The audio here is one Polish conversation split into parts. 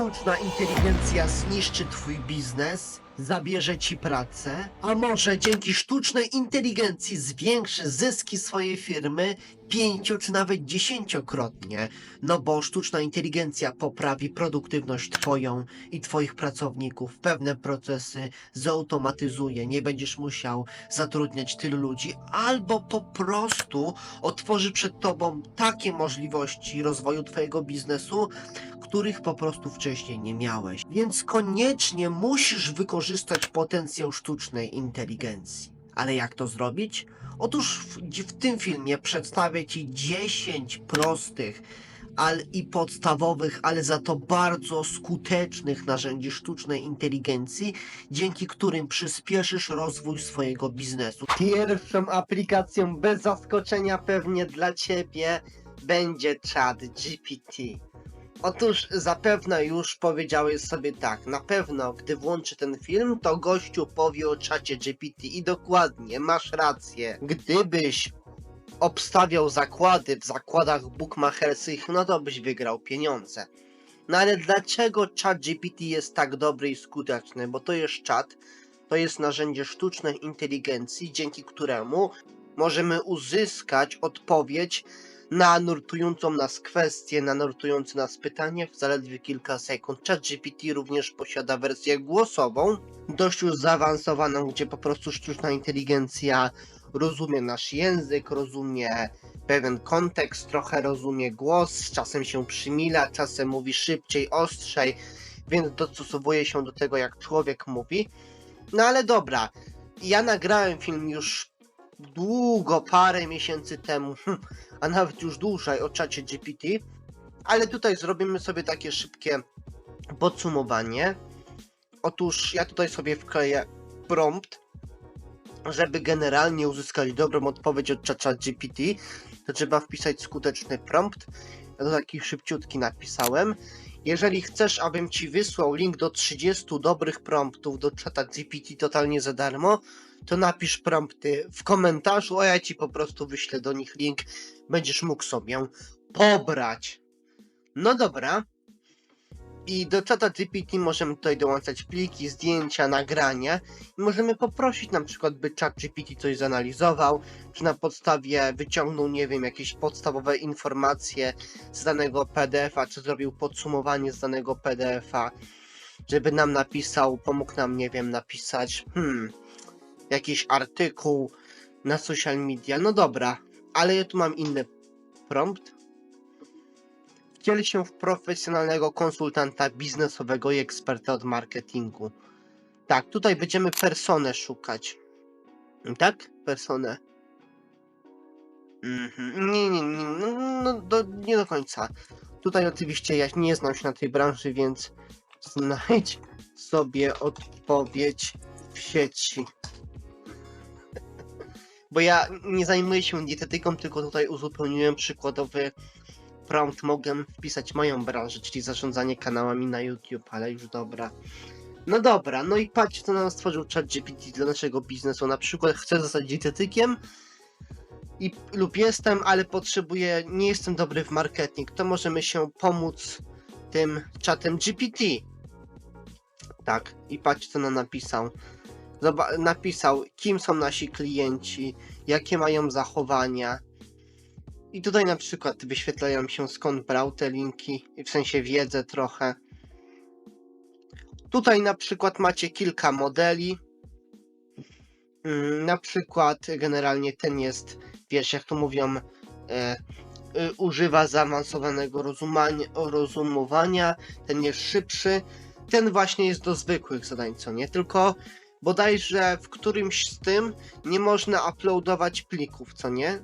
sztuczna inteligencja zniszczy twój biznes, zabierze ci pracę, a może dzięki sztucznej inteligencji zwiększy zyski swojej firmy pięcio czy nawet dziesięciokrotnie, no bo sztuczna inteligencja poprawi produktywność twoją i twoich pracowników, pewne procesy zautomatyzuje, nie będziesz musiał zatrudniać tylu ludzi, albo po prostu otworzy przed tobą takie możliwości rozwoju twojego biznesu, których po prostu wcześniej nie miałeś. Więc koniecznie musisz wykorzystać potencjał sztucznej inteligencji. Ale jak to zrobić? Otóż w, w tym filmie przedstawię Ci 10 prostych ale i podstawowych, ale za to bardzo skutecznych narzędzi sztucznej inteligencji, dzięki którym przyspieszysz rozwój swojego biznesu. Pierwszą aplikacją bez zaskoczenia pewnie dla Ciebie będzie Chat GPT. Otóż zapewne już powiedziałeś sobie tak, na pewno gdy włączy ten film, to gościu powie o czacie GPT i dokładnie, masz rację. Gdybyś obstawiał zakłady w zakładach bookmacherskich, no to byś wygrał pieniądze. No ale dlaczego chat GPT jest tak dobry i skuteczny? Bo to jest czat, to jest narzędzie sztucznej inteligencji, dzięki któremu możemy uzyskać odpowiedź na nurtującą nas kwestię, na nurtujące nas pytanie w zaledwie kilka sekund. ChatGPT również posiada wersję głosową, dość już zaawansowaną, gdzie po prostu sztuczna inteligencja rozumie nasz język, rozumie pewien kontekst, trochę rozumie głos, czasem się przymila, czasem mówi szybciej, ostrzej, więc dostosowuje się do tego, jak człowiek mówi. No ale dobra, ja nagrałem film już długo, parę miesięcy temu, a nawet już dłużej o czacie GPT, ale tutaj zrobimy sobie takie szybkie podsumowanie. Otóż ja tutaj sobie wkleję prompt, żeby generalnie uzyskać dobrą odpowiedź od czacha GPT, to trzeba wpisać skuteczny prompt. Ja to taki szybciutki napisałem. Jeżeli chcesz, abym ci wysłał link do 30 dobrych promptów do czata GPT totalnie za darmo, to napisz prompty w komentarzu, a ja ci po prostu wyślę do nich link. Będziesz mógł sobie pobrać. No dobra. I do czata GPT możemy tutaj dołączać pliki, zdjęcia, nagrania. I możemy poprosić na przykład, by chat GPT coś zanalizował, czy na podstawie wyciągnął, nie wiem, jakieś podstawowe informacje z danego PDF-a, czy zrobił podsumowanie z danego PDF-a, żeby nam napisał, pomógł nam, nie wiem, napisać, hmm, jakiś artykuł na social media. No dobra, ale ja tu mam inny prompt. Wciel się w profesjonalnego konsultanta biznesowego i eksperta od marketingu. Tak, tutaj będziemy personę szukać. Tak? Personę. Mhm. Nie, nie, nie, no, no, do, nie do końca. Tutaj oczywiście ja nie znam się na tej branży, więc znajdź sobie odpowiedź w sieci. Bo ja nie zajmuję się dietetyką, tylko tutaj uzupełniłem przykładowy prompt. Mogę wpisać moją branżę, czyli zarządzanie kanałami na YouTube, ale już dobra. No dobra, no i patrz, co nam stworzył ChatGPT dla naszego biznesu. Na przykład chcę zostać dietetykiem i, lub jestem, ale potrzebuję, nie jestem dobry w marketing. To możemy się pomóc tym czatem GPT. Tak, i patrz, co nam napisał. Zoba- napisał, kim są nasi klienci, jakie mają zachowania. I tutaj na przykład wyświetlają się skąd brał te linki, w sensie wiedzę trochę. Tutaj na przykład macie kilka modeli. Mm, Na przykład generalnie ten jest, wiesz, jak to mówią, e, y, używa zaawansowanego rozumowania, ten jest szybszy. Ten właśnie jest do zwykłych zadań, co nie? Tylko bodajże w którymś z tym nie można uploadować plików, co nie?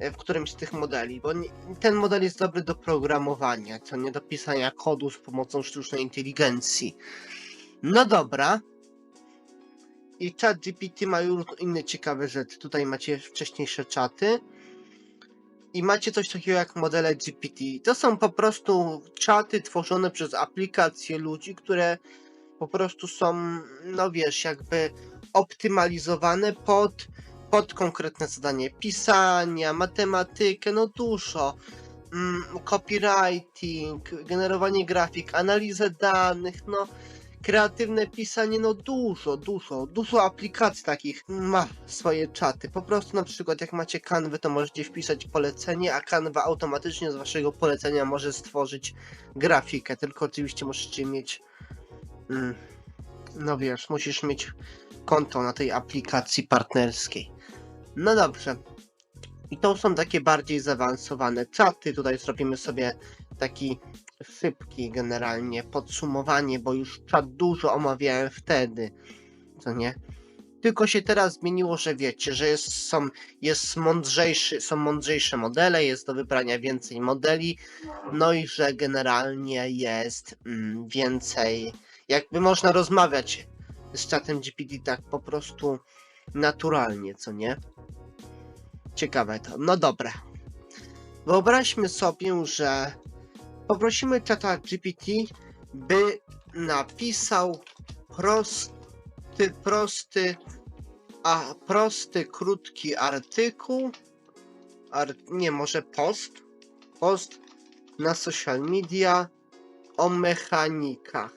E, W którymś z tych modeli, bo ten model jest dobry do programowania, co nie do pisania kodu z pomocą sztucznej inteligencji. No dobra. I chat GPT ma już inne ciekawe rzeczy. Tutaj macie wcześniejsze czaty. I macie coś takiego jak modele GPT. To są po prostu czaty tworzone przez aplikacje ludzi, które po prostu są, no wiesz, jakby optymalizowane pod, pod konkretne zadanie pisania, matematykę, no dużo. mm, copywriting, generowanie grafik, analizę danych, no kreatywne pisanie, no dużo, dużo, dużo aplikacji takich ma swoje czaty. Po prostu na przykład jak macie kanwy, to możecie wpisać polecenie, a kanwa automatycznie z waszego polecenia może stworzyć grafikę, tylko oczywiście musicie mieć mm, no wiesz, musisz mieć konto na tej aplikacji partnerskiej. No dobrze. I to są takie bardziej zaawansowane czaty. Tutaj zrobimy sobie taki szybki generalnie podsumowanie, bo już czat dużo omawiałem wtedy. Co nie? Tylko się teraz zmieniło, że wiecie, że jest, są, jest mądrzejszy, są mądrzejsze modele, jest do wybrania więcej modeli, no i że generalnie jest mm, więcej, jakby można rozmawiać z czatem GPT tak po prostu naturalnie, co nie? Ciekawe to. No dobra. Wyobraźmy sobie, że poprosimy czata GPT, by napisał prosty, prosty, a prosty, krótki artykuł. Ar, nie, może post. Post na social media o mechanikach.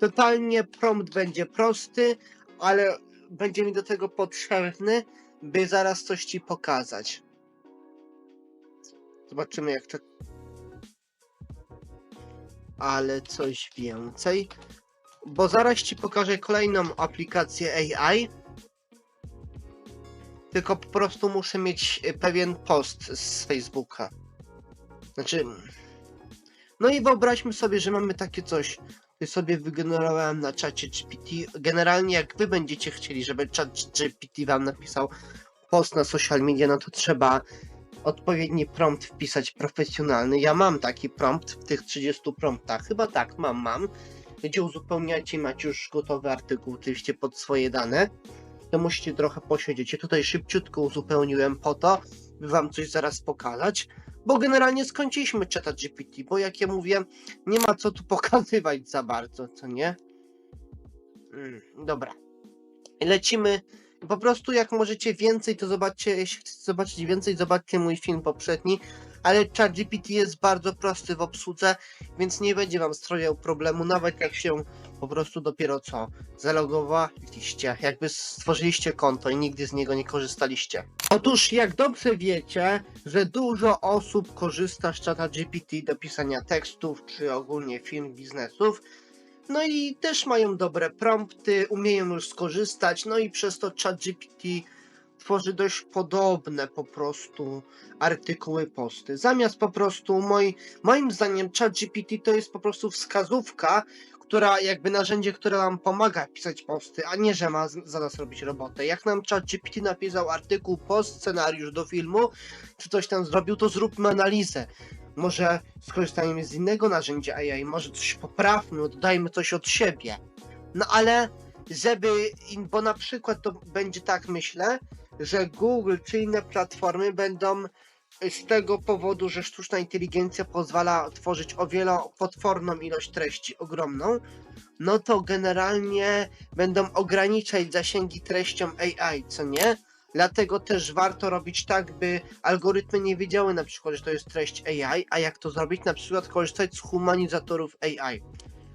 Totalnie prompt będzie prosty, ale będzie mi do tego potrzebny, by zaraz coś ci pokazać. Zobaczymy jak to. Ale coś więcej. Bo zaraz ci pokażę kolejną aplikację AI. Tylko po prostu muszę mieć y, pewien post z Facebooka. Znaczy. No i wyobraźmy sobie, że mamy takie coś. Sobie wygenerowałem na czacie GPT. Generalnie jak wy będziecie chcieli, żeby czat GPT wam napisał post na social media, no to trzeba odpowiedni prompt wpisać profesjonalny. Ja mam taki prompt w tych 30 promptach. Chyba tak, mam, mam. Gdzie uzupełniacie macie już gotowy artykuł, oczywiście pod swoje dane. To musicie trochę posiedzieć. Ja tutaj szybciutko uzupełniłem po to, by wam coś zaraz pokazać. Bo generalnie skończyliśmy czata GPT, bo jak ja mówię, nie ma co tu pokazywać za bardzo, co nie? Mm, dobra. Lecimy. Po prostu jak możecie więcej, to zobaczcie, jeśli chcecie zobaczyć więcej, zobaczcie mój film poprzedni. Ale ChatGPT jest bardzo prosty w obsłudze, więc nie będzie wam sprawiał problemu, nawet jak się po prostu dopiero co zalogowaliście, jakby stworzyliście konto i nigdy z niego nie korzystaliście. Otóż jak dobrze wiecie, że dużo osób korzysta z czata GPT do pisania tekstów, czy ogólnie film biznesów, no i też mają dobre prompty, umieją już skorzystać, no i przez to ChatGPT tworzy dość podobne po prostu artykuły, posty. Zamiast po prostu, moi, moim zdaniem ChatGPT to jest po prostu wskazówka, która jakby narzędzie, które nam pomaga pisać posty, a nie, że ma za nas robić robotę. Jak nam ChatGPT napisał artykuł, post, scenariusz do filmu, czy coś tam zrobił, to zróbmy analizę. Może skorzystajmy z innego narzędzia AI, może coś poprawmy, dodajmy coś od siebie. No ale żeby, bo na przykład to będzie tak, myślę, że Google czy inne platformy będą z tego powodu, że sztuczna inteligencja pozwala tworzyć o wiele potworną ilość treści, ogromną, no to generalnie będą ograniczać zasięgi treściom AI, co nie? Dlatego też warto robić tak, by algorytmy nie wiedziały na przykład, że to jest treść AI, a jak to zrobić? Na przykład korzystać z humanizatorów AI,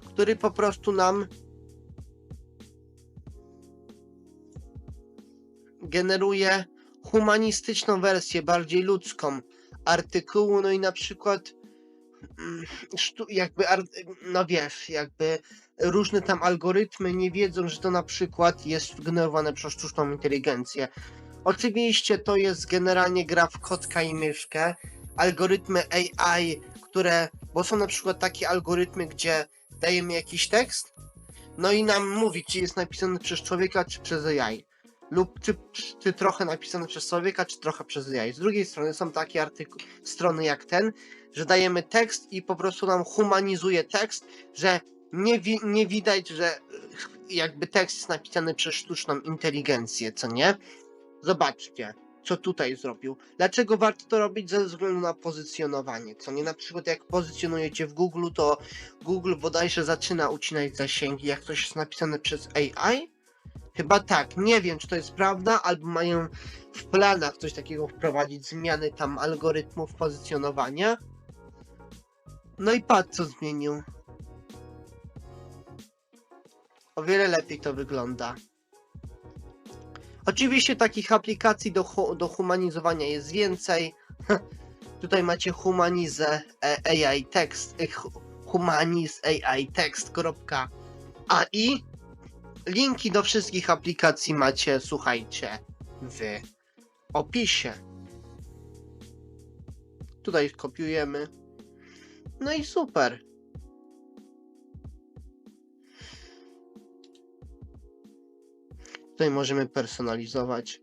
który po prostu nam generuje humanistyczną wersję, bardziej ludzką artykułu, no i na przykład mm, jakby, no wiesz, jakby różne tam algorytmy nie wiedzą, że to na przykład jest generowane przez sztuczną inteligencję. Oczywiście to jest generalnie gra w kotka i myszkę. Algorytmy AI, które, bo są na przykład takie algorytmy, gdzie dajemy jakiś tekst, no i nam mówi, czy jest napisany przez człowieka, czy przez AI lub czy, czy trochę napisane przez człowieka, czy trochę przez AI. Z drugiej strony są takie artykuły, strony jak ten, że dajemy tekst i po prostu nam humanizuje tekst, że nie, wi- nie widać, że y, jakby tekst jest napisany przez sztuczną inteligencję, co nie? Zobaczcie, co tutaj zrobił. Dlaczego warto to robić? Ze względu na pozycjonowanie, co nie? Na przykład jak pozycjonujecie w Google, to Google bodajże zaczyna ucinać zasięgi, jak coś jest napisane przez AI, Chyba tak, nie wiem czy to jest prawda, albo mają w planach coś takiego wprowadzić, zmiany tam algorytmów pozycjonowania. No i patrz co zmienił. O wiele lepiej to wygląda. Oczywiście takich aplikacji do, do humanizowania jest więcej. Tutaj macie humanizę e, AI text, e, hu- humaniz AI text.ai. Linki do wszystkich aplikacji macie, słuchajcie, w opisie. Tutaj kopiujemy. No i super. Tutaj możemy personalizować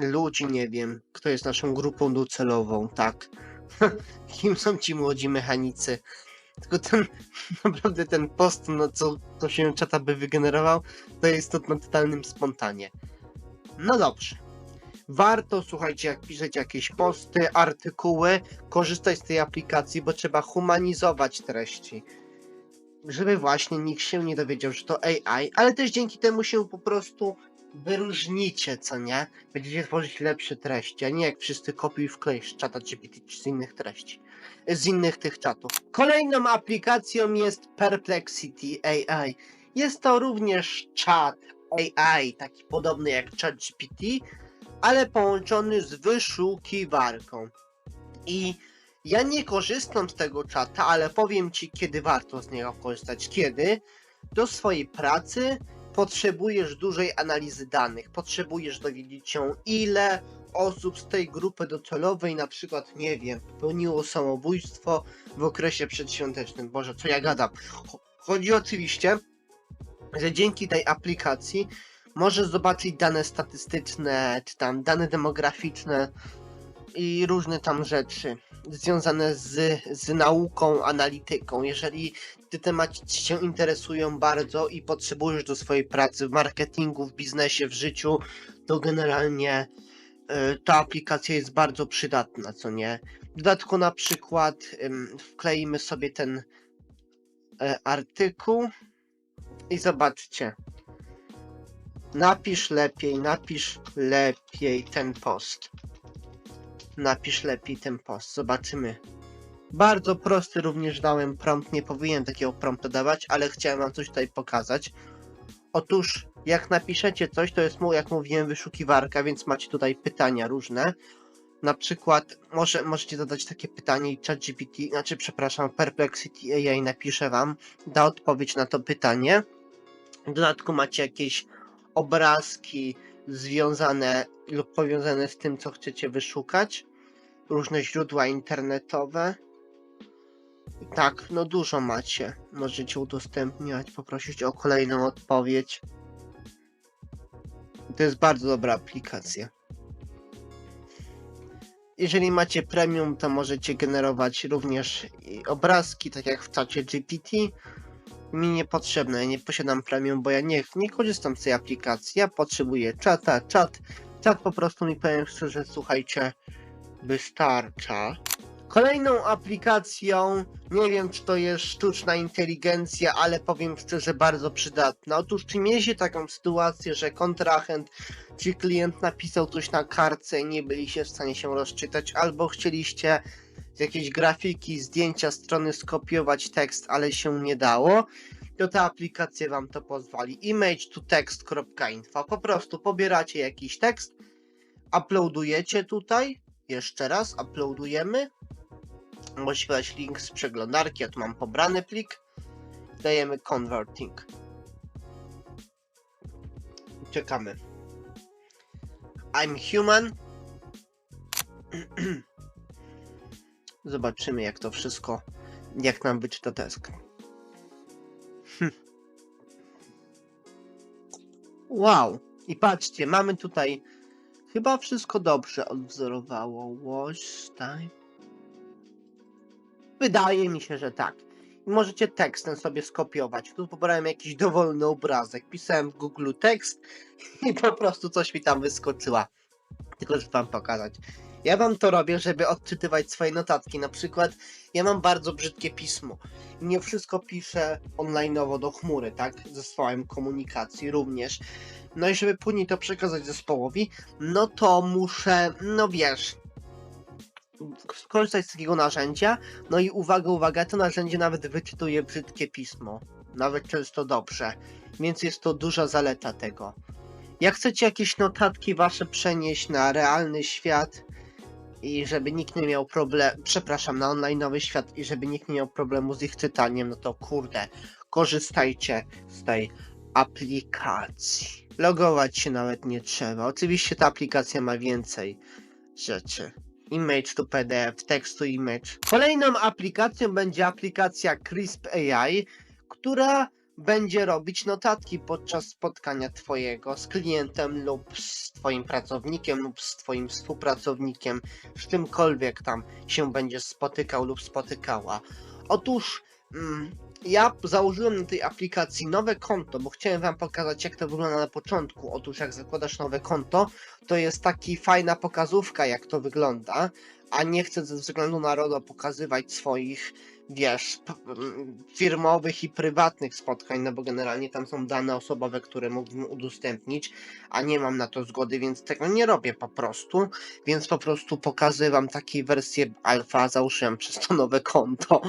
ludzi, nie wiem, kto jest naszą grupą docelową, tak. Kim są ci młodzi mechanicy? Tylko ten, naprawdę ten post, no co, co się czata by wygenerował, to jest to na totalnym spontanie. No dobrze. Warto, słuchajcie, jak piszecie jakieś posty, artykuły, korzystać z tej aplikacji, bo trzeba humanizować treści. Żeby właśnie nikt się nie dowiedział, że to AI, ale też dzięki temu się po prostu wyróżnicie, co nie? Będziecie tworzyć lepsze treści, a nie jak wszyscy kopiuj wklej z czata GPT czy z innych treści, z innych tych czatów. Kolejną aplikacją jest Perplexity AI. Jest to również czat AI, taki podobny jak ChatGPT, ale połączony z wyszukiwarką. I ja nie korzystam z tego czata, ale powiem Ci, kiedy warto z niego korzystać. Kiedy do swojej pracy potrzebujesz dużej analizy danych, potrzebujesz dowiedzieć się, ile osób z tej grupy docelowej na przykład, nie wiem, popełniło samobójstwo w okresie przedświątecznym. Boże, co ja gadam. Cho- Chodzi oczywiście, że dzięki tej aplikacji możesz zobaczyć dane statystyczne, czy tam dane demograficzne i różne tam rzeczy związane z, z nauką, analityką. Jeżeli te tematy się interesują bardzo i potrzebujesz do swojej pracy w marketingu, w biznesie, w życiu, to generalnie y, ta aplikacja jest bardzo przydatna, co nie? W dodatku na przykład ym, wkleimy sobie ten e, artykuł i zobaczcie. Napisz lepiej, napisz lepiej ten post. Napisz lepiej ten post. Zobaczymy. Bardzo prosty również dałem prompt. Nie powinienem takiego prompta dawać, ale chciałem wam coś tutaj pokazać. Otóż, jak napiszecie coś, to jest, jak mówiłem, wyszukiwarka, więc macie tutaj pytania różne. Na przykład, może, możecie zadać takie pytanie i ChatGPT, znaczy, przepraszam, Perplexity AI napisze wam, da odpowiedź na to pytanie. W dodatku macie jakieś obrazki związane lub powiązane z tym, co chcecie wyszukać. Różne źródła internetowe. Tak, no dużo macie. Możecie udostępniać, poprosić o kolejną odpowiedź. To jest bardzo dobra aplikacja. Jeżeli macie premium, to możecie generować również obrazki, tak jak w czacie GPT. Mi niepotrzebne, ja nie posiadam premium, bo ja nie, nie korzystam z tej aplikacji. Ja potrzebuję czata, czat. Czat po prostu mi powiem szczerze, słuchajcie, wystarcza. Kolejną aplikacją, nie wiem czy to jest sztuczna inteligencja, ale powiem szczerze, bardzo przydatna. Otóż czy mieliście taką sytuację, że kontrahent czy klient napisał coś na kartce i nie byliście w stanie się rozczytać, albo chcieliście z jakiejś grafiki, zdjęcia strony skopiować tekst, ale się nie dało, to ta aplikacja wam to pozwoli. Image to text.info. Po prostu pobieracie jakiś tekst, uploadujecie tutaj, jeszcze raz, uploadujemy. Możecie dać link z przeglądarki, ja tu mam pobrany plik. Dajemy converting. Czekamy. I'm human. Zobaczymy jak to wszystko, jak nam wyczyta desk. Hm. Wow. I patrzcie, mamy tutaj chyba wszystko dobrze odwzorowało. Watch time. Wydaje mi się, że tak. I możecie tekstem sobie skopiować. Tu pobrałem jakiś dowolny obrazek. Pisałem w Google tekst i po prostu coś mi tam wyskoczyła. Tylko żeby wam pokazać. Ja wam to robię, żeby odczytywać swoje notatki. Na przykład, ja mam bardzo brzydkie pismo. Nie wszystko piszę online'owo do chmury, tak? Zespołem komunikacji również. No i żeby później to przekazać zespołowi, no to muszę, no wiesz, skorzystać z takiego narzędzia. No i uwaga, uwaga, to narzędzie nawet wyczytuje brzydkie pismo. Nawet często dobrze. Więc jest to duża zaleta tego. Jak chcecie jakieś notatki wasze przenieść na realny świat i żeby nikt nie miał problemu, przepraszam, na online'owy świat i żeby nikt nie miał problemu z ich czytaniem, no to kurde, korzystajcie z tej aplikacji. Logować się nawet nie trzeba. Oczywiście ta aplikacja ma więcej rzeczy. Image to PDF, text to image. Kolejną aplikacją będzie aplikacja Crisp AI, która będzie robić notatki podczas spotkania Twojego z klientem lub z Twoim pracownikiem lub z Twoim współpracownikiem, z czymkolwiek tam się będziesz spotykał lub spotykała. Otóż mm, ja założyłem na tej aplikacji nowe konto, bo chciałem Wam pokazać, jak to wygląda na początku. Otóż, jak zakładasz nowe konto, to jest taki fajna pokazówka, jak to wygląda, a nie chcę ze względu na RODO pokazywać swoich wiesz, firmowych i prywatnych spotkań, no bo generalnie tam są dane osobowe, które mógłbym udostępnić, a nie mam na to zgody, więc tego nie robię po prostu, więc po prostu pokazuję wam takiej wersję alfa, założyłem przez to nowe konto.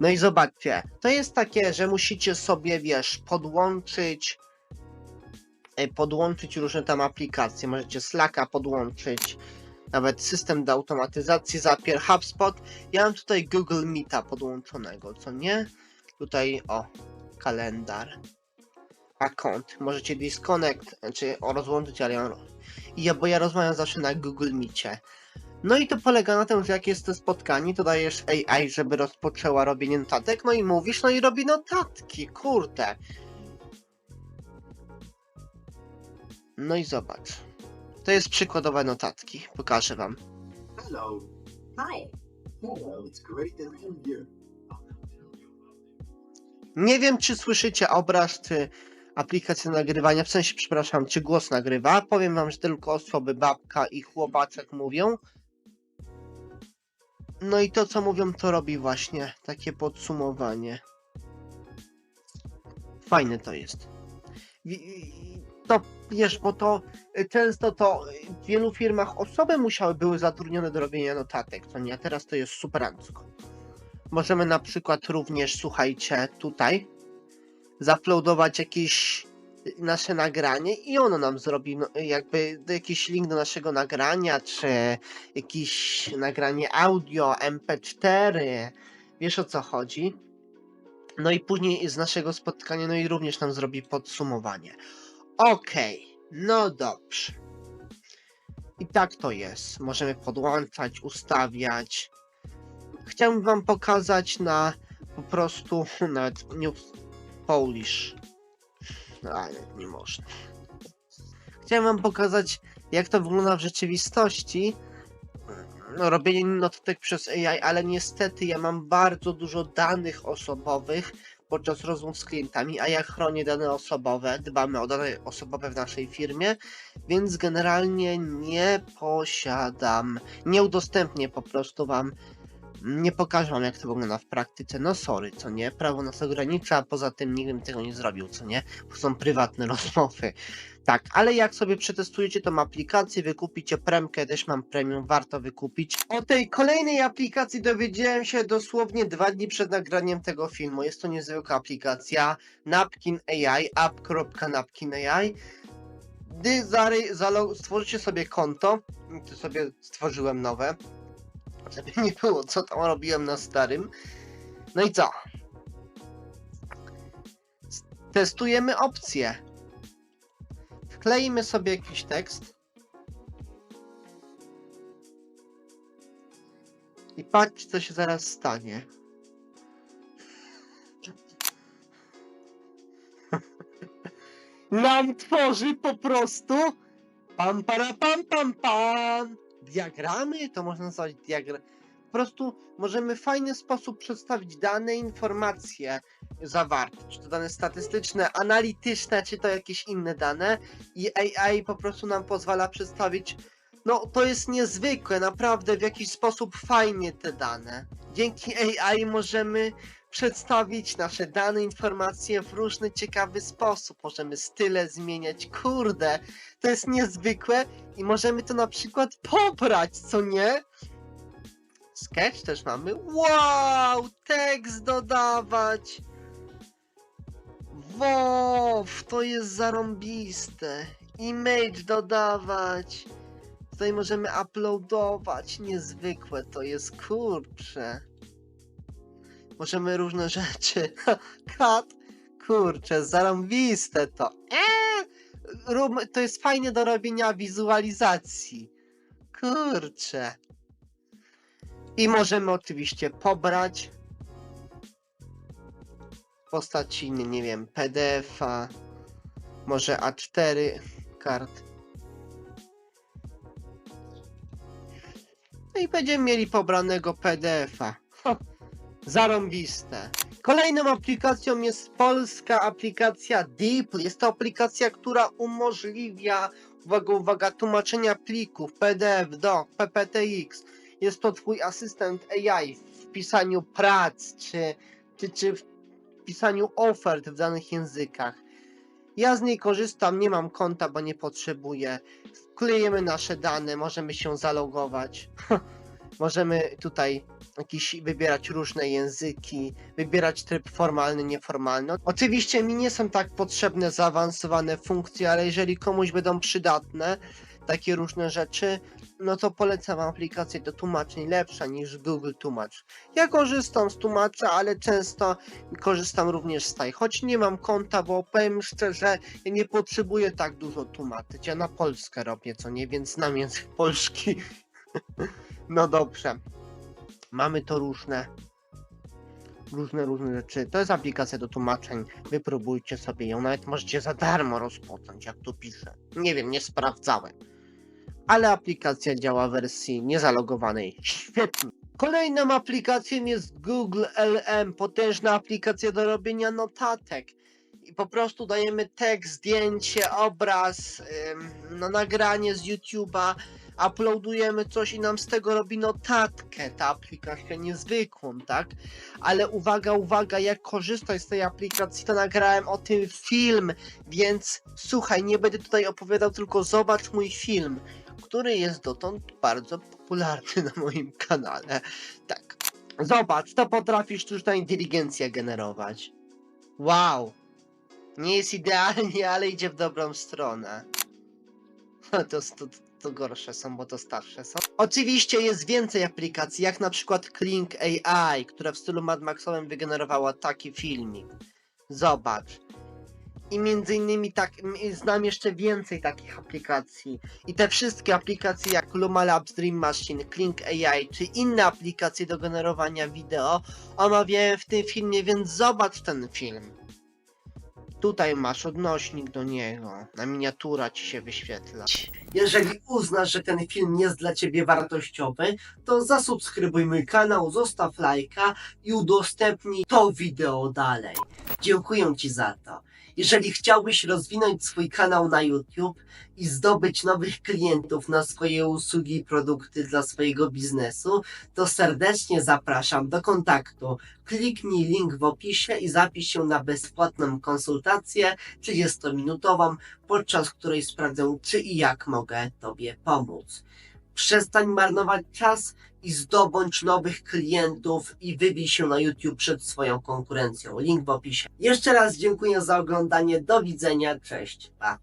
No i zobaczcie, to jest takie, że musicie sobie, wiesz, podłączyć e, podłączyć różne tam aplikacje, możecie Slacka podłączyć, nawet system do automatyzacji Zapier, HubSpot, ja mam tutaj Google Meeta podłączonego, co nie? Tutaj o, kalendar, account, możecie disconnect, znaczy o, rozłączyć, ale ja, i ja, bo ja rozmawiam zawsze na Google Meetie. No i to polega na tym, że jak jest to spotkanie, to dajesz AI, żeby rozpoczęła robienie notatek, no i mówisz, no i robi notatki, kurde. No i zobacz. To jest przykładowe notatki, pokażę wam. Hello. Hi. Hello. It's great that I'm here. Nie wiem, czy słyszycie obraz, czy aplikacja nagrywania, w sensie, przepraszam, czy głos nagrywa. Powiem wam, że tylko osoby babka i chłopaczek mówią. No i to, co mówią, to robi właśnie takie podsumowanie. Fajne to jest. To wiesz, bo to y, często to w wielu firmach osoby musiały, były zatrudnione do robienia notatek, co nie? A teraz to jest superancko. Możemy na przykład również, słuchajcie, tutaj zaploadować jakieś y, nasze nagranie i ono nam zrobi no, jakby jakiś link do naszego nagrania, czy jakieś nagranie audio, MP4, wiesz o co chodzi. No i później z naszego spotkania, no i również nam zrobi podsumowanie. Okej, no dobrze. I tak to jest. Możemy podłączać, ustawiać. Chciałbym wam pokazać na po prostu nawet us- Polish. Ale nie można. Chciałem wam pokazać, jak to wygląda w rzeczywistości. No, robienie notatek przez AI, ale niestety ja mam bardzo dużo danych osobowych podczas rozmów z klientami, a ja chronię dane osobowe, dbamy o dane osobowe w naszej firmie, więc generalnie nie posiadam, nie udostępnię po prostu wam nie pokażę wam, jak to wygląda w praktyce. No sorry, co nie? Prawo nas ogranicza, a poza tym nikt bym tego nie zrobił, co nie? Bo są prywatne rozmowy. Tak, ale jak sobie przetestujecie tą aplikację, wykupicie premkę, też mam premium, warto wykupić. O tej kolejnej aplikacji dowiedziałem się dosłownie dwa dni przed nagraniem tego filmu. Jest to niezwykła aplikacja Napkin AI, app.napkin AI. Gdy stworzycie sobie konto, to sobie stworzyłem nowe, żeby nie było, co tam robiłem na starym. No i co? Testujemy opcję. Wkleimy sobie jakiś tekst. I patrz, co się zaraz stanie. Nam tworzy po prostu pam para pam pam pam diagramy, to można nazwać diagram. Po prostu możemy w fajny sposób przedstawić dane informacje zawarte, czy to dane statystyczne, analityczne, czy to jakieś inne dane i AI po prostu nam pozwala przedstawić No, to jest niezwykłe, naprawdę w jakiś sposób fajnie te dane. Dzięki AI możemy przedstawić nasze dane, informacje w różny ciekawy sposób. Możemy style zmieniać, kurde, to jest niezwykłe i możemy to na przykład pobrać, co nie? Sketch też mamy. Wow, tekst dodawać. Wow, to jest zarąbiste. Image dodawać. Tutaj możemy uploadować. Niezwykłe to jest, kurcze. Możemy różne rzeczy. Kat. Kurczę, zarąbiste to. Eee! To jest fajne do robienia wizualizacji. Kurczę. I możemy oczywiście pobrać w postaci, nie wiem, PDF-a, może A4 kart. No i będziemy mieli pobranego PDF-a. Zarąbiste. Kolejną aplikacją jest polska aplikacja Deepl. Jest to aplikacja, która umożliwia, uwaga, uwaga, tłumaczenia plików PDF do PPTX. Jest to twój asystent AI w pisaniu prac, czy, czy, czy w pisaniu ofert w danych językach. Ja z niej korzystam, nie mam konta, bo nie potrzebuję. Wklejemy nasze dane, możemy się zalogować. możemy tutaj wybierać różne języki, wybierać tryb formalny, nieformalny. Oczywiście mi nie są tak potrzebne zaawansowane funkcje, ale jeżeli komuś będą przydatne takie różne rzeczy, no to polecam aplikację do tłumaczeń lepsza niż Google Tłumacz. Ja korzystam z tłumacza, ale często korzystam również z taj. Choć nie mam konta, bo powiem szczerze, ja nie potrzebuję tak dużo tłumaczyć. Ja na Polskę robię, co nie, więc znam język polski. no dobrze. Mamy to różne. Różne, różne rzeczy. To jest aplikacja do tłumaczeń. Wypróbujcie sobie ją. Nawet możecie za darmo rozpocząć, jak tu piszę. Nie wiem, nie sprawdzałem. Ale aplikacja działa w wersji niezalogowanej. Świetnie. Kolejną aplikacją jest Google LM, potężna aplikacja do robienia notatek. I po prostu dajemy tekst, zdjęcie, obraz, no, nagranie z YouTube'a, uploadujemy coś i nam z tego robi notatkę. Ta aplikacja niezwykłą, tak? Ale uwaga, uwaga, jak korzystać z tej aplikacji, to nagrałem o tym film, więc słuchaj, nie będę tutaj opowiadał, tylko zobacz mój film, który jest dotąd bardzo popularny na moim kanale. Tak. Zobacz, to potrafi sztuczna inteligencja generować. Wow. Nie jest idealnie, ale idzie w dobrą stronę. To, to, to gorsze są, bo to starsze są. Oczywiście jest więcej aplikacji, jak na przykład Klink AI, która w stylu Mad Maxowym wygenerowała taki filmik. Zobacz. I między innymi tak, znam jeszcze więcej takich aplikacji. I te wszystkie aplikacje jak Luma Dream Machine, Klink AI, czy inne aplikacje do generowania wideo omawiałem w tym filmie, więc zobacz ten film. Tutaj masz odnośnik do niego. Na miniatura ci się wyświetla. Jeżeli uznasz, że ten film jest dla ciebie wartościowy, to zasubskrybuj mój kanał, zostaw lajka i udostępnij to wideo dalej. Dziękuję ci za to. Jeżeli chciałbyś rozwinąć swój kanał na YouTube i zdobyć nowych klientów na swoje usługi i produkty dla swojego biznesu, to serdecznie zapraszam do kontaktu. Kliknij link w opisie i zapisz się na bezpłatną konsultację 30-minutową, podczas której sprawdzę, czy i jak mogę Tobie pomóc. Przestań marnować czas i zdobądź nowych klientów i wybij się na YouTube przed swoją konkurencją. Link w opisie. Jeszcze raz dziękuję za oglądanie. Do widzenia. Cześć. Pa.